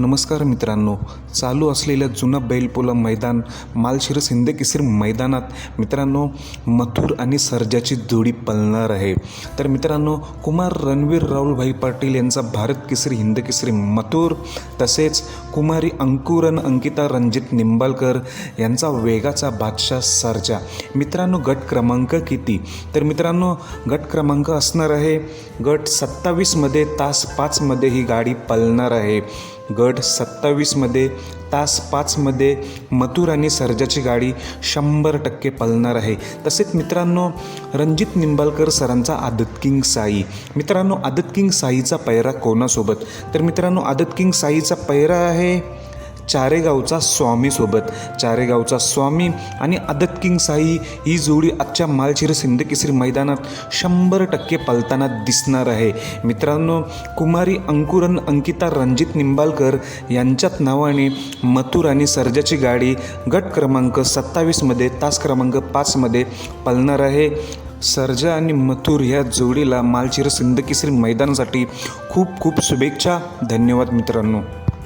नमस्कार मित्रांनो. चालू असलेल्या जुनं बैलपोला मैदान मालशिरस हिंद केसरी मैदानात मित्रांनो मथुर आणि सर्जाची जोडी पळणार आहे. तर मित्रांनो कुमार रणवीर राहुलभाई पाटील यांचा भारत केसरी हिंद केसरी मथुर तसेच कुमारी अंकुरन अंकिता रणजित निंबाळकर यांचा वेगाचा बादशाह सर्जा. मित्रांनो गट क्रमांक किती? तर मित्रांनो गट क्रमांक असणार आहे. गट सत्तावीसमध्ये तास पाचमध्ये ही गाडी पळणार आहे. गट सत्तावीसमध्ये तास पाचमध्ये मथुर आणि सर्जाची गाडी शंभर टक्के पळणार आहे. तसेच मित्रांनो रणजित निंबाळकर सरांचा आदत किंग साई. मित्रांनो आदत किंग साईचा पैरा कोणासोबत? तर मित्रांनो आदत किंग साईचा पैरा आहे चारेगावचा स्वामीसोबत चारेगावचा स्वामी आणि आदत किंग साई ही जोडी आजच्या मालशिर सिंदकेसरी मैदानात शंभर टक्के पलताना दिसणार आहे. मित्रांनो कुमारी अंकुरन अंकिता रणजित निंबाळकर यांच्यात नावाने मथुर आणि सर्जाची गाडी गट क्रमांक सत्तावीसमध्ये तास क्रमांक पाचमध्ये पलणार आहे. सर्जा आणि मथुर ह्या जोडीला मालशिरस सिंदकेसरी मैदानासाठी खूप खूप शुभेच्छा. धन्यवाद मित्रांनो.